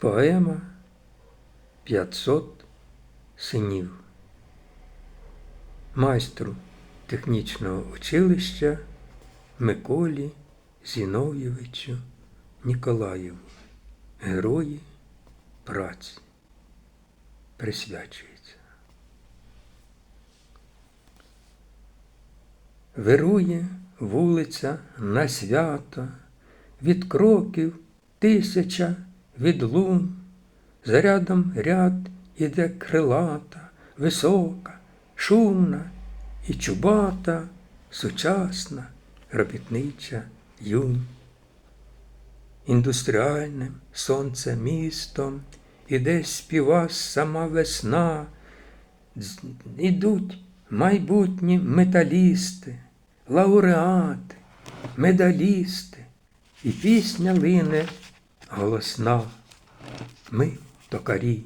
Поема 500 синів. Майстру технічного училища Миколі Зінов'євичу Ніколаєву. Герої праці. Присвячується. Вирує вулиця на свято, від кроків тисяча від лун, за рядом ряд іде крилата, висока, шумна і чубата, сучасна, робітнича юнь. Індустріальним сонце містом, іде співа сама весна, ідуть майбутні металісти, лауреати, медалісти, і пісня лине голосна. Ми токарі,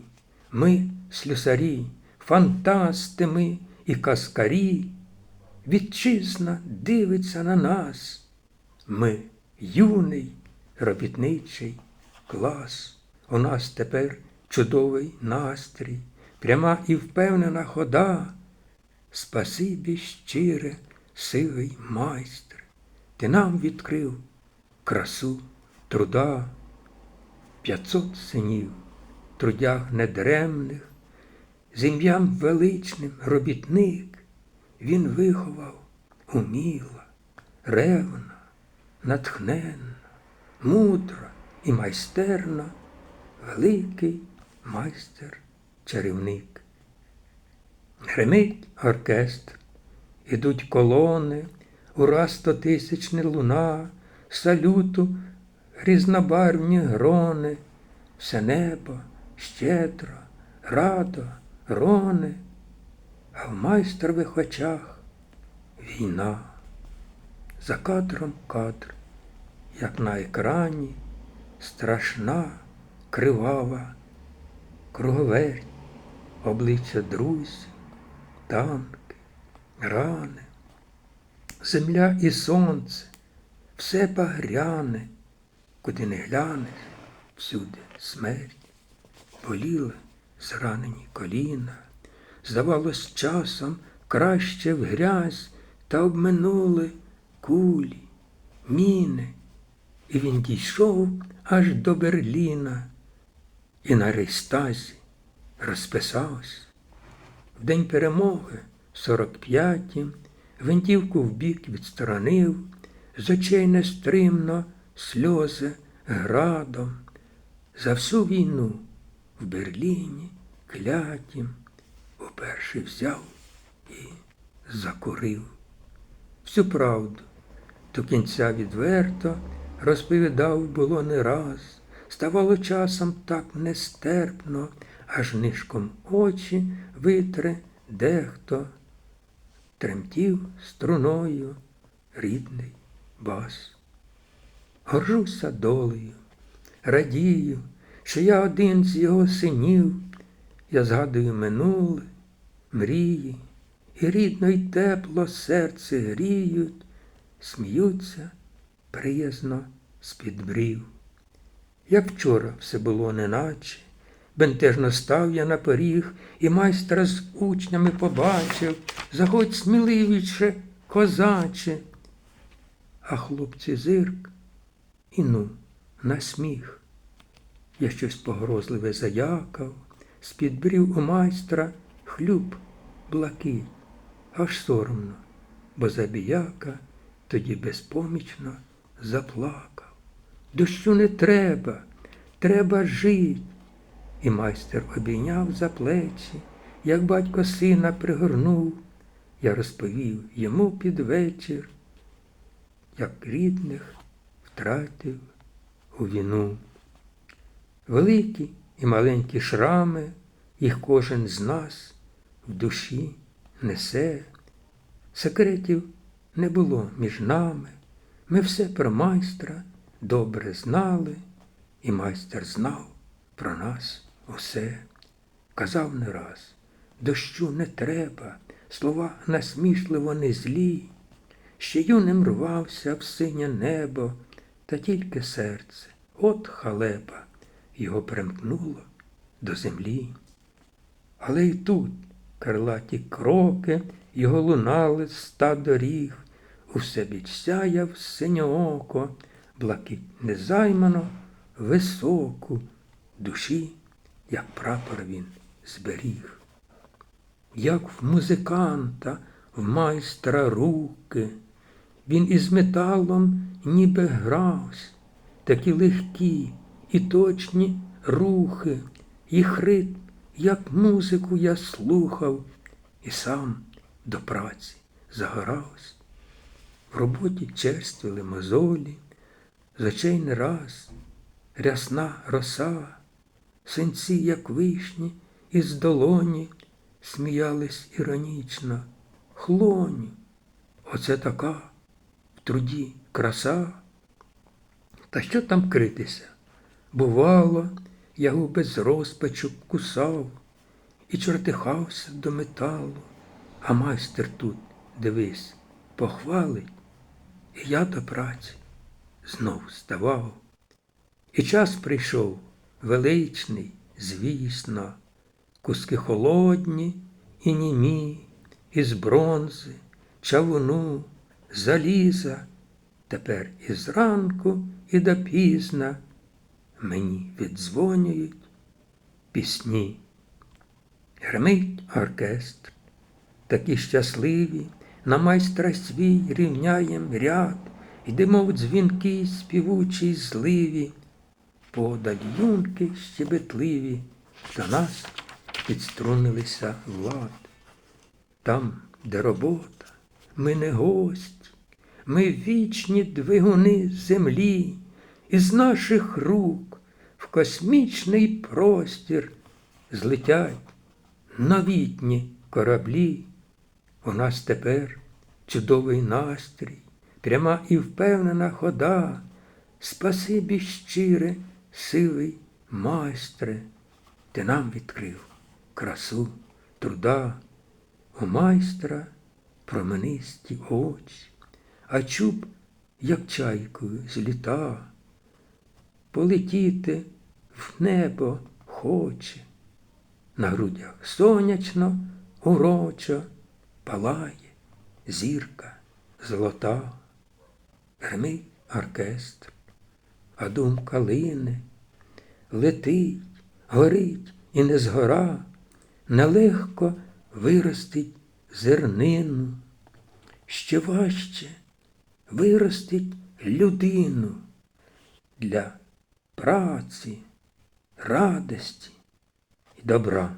ми слюсарі, фантасти ми і каскарі. Вітчизна дивиться на нас. Ми юний робітничий клас. У нас тепер чудовий настрій, пряма і впевнена хода. Спасибі щире, сивий майстр, ти нам відкрив красу труда. П'ятсот синів, трудях недремних, з ім'ям величним робітник, він виховав уміла, ревна, натхненна, мудра і майстерна, великий майстер-чарівник. Гримить оркестр, ідуть колони, ура стотисячне луна, салюту різнобарвні грони, все небо щедро, радо, рони, а в майстрових очах війна. За кадром кадр, як на екрані, страшна, кривава, круговерть, обличчя друзів, танки, рани, земля і сонце, все багряне, куди не глянеш, всюди смерть, боліли зранені коліна, здавалось, часом краще в грязь та обминули кулі, міни, і він дійшов аж до Берліна. І на рейстазі розписався. В день перемоги, в 45-м, гвинтівку вбік відсторонив, з очей нестримно сльози градом. За всю війну в Берліні клятім уперше взяв і закурив. Всю правду до кінця відверто розповідав було не раз. Ставало часом так нестерпно, аж нишком очі витре дехто. Тремтів струною рідний бас. Горжуся долею, радію, що я один з його синів, я згадую минуле, мрії, і рідно й тепло серце гріють, сміються приязно з-під брів. Як вчора все було неначе, бентежно став я на поріг, і майстра з учнями побачив, заходь сміливіше, козаче. А хлопці зирк і ну, на сміх. Я щось погрозливе заякав, з-під брів у майстра хлюб блакий, аж соромно, бо забіяка тоді безпомічно заплакав. Дощу не треба, треба жить. І майстер обійняв за плечі, як батько сина пригорнув. Я розповів йому під вечір, як рідних втратив у війну. Великі і маленькі шрами, їх кожен з нас в душі несе. Секретів не було між нами. Ми все про майстра добре знали, і майстер знав про нас усе. Казав не раз, дощу не треба, слова насмішливо не злі. Ще юним рвався в синє небо, та тільки серце, от халепа, його примкнуло до землі. Але й тут крилаті кроки його лунали ста доріг, усе біч сяяв синьооко, блакить незаймано, високу, душі, як прапор він зберіг. Як в музиканта, в майстра руки, він із металом ніби гравсь, такі легкі і точні рухи, їх ритм, як музику я слухав і сам до праці загорався. В роботі черствіли мозолі, з не раз, рясна роса, синці, як вишні, із долоні сміялись іронічно. Хлоню, оце така труді краса. Та що там критися? Бувало, я його без розпачу кусав і чортихався до металу, а майстер тут, дивись, похвалить, і я до праці знов ставав. І час прийшов величний, звісно, куски холодні і німі, із бронзи, чавуну, заліза. Тепер і зранку, і до пізна мені віддзвонюють пісні. Гримить оркестр, такі щасливі, на майстра свій рівняєм ряд, Йдемо в дзвінки співучій зливі, подаль юнки щебетливі, до нас підструнилися влад. Там, де робота, ми не гості, ми вічні двигуни землі, із наших рук в космічний простір злетять новітні кораблі. У нас тепер чудовий настрій, пряма і впевнена хода, спасибі щире, сивий майстре, ти нам відкрив красу труда, у майстра променисті очі, а чуб, як чайкою, зліта, полетіти в небо хоче, на грудях сонячно, урочо, палає зірка золота, гримить оркестр, а думка лине, летить, горить і не згора, нелегко виростить зернину, ще важче виростить людину для праці, радості і добра.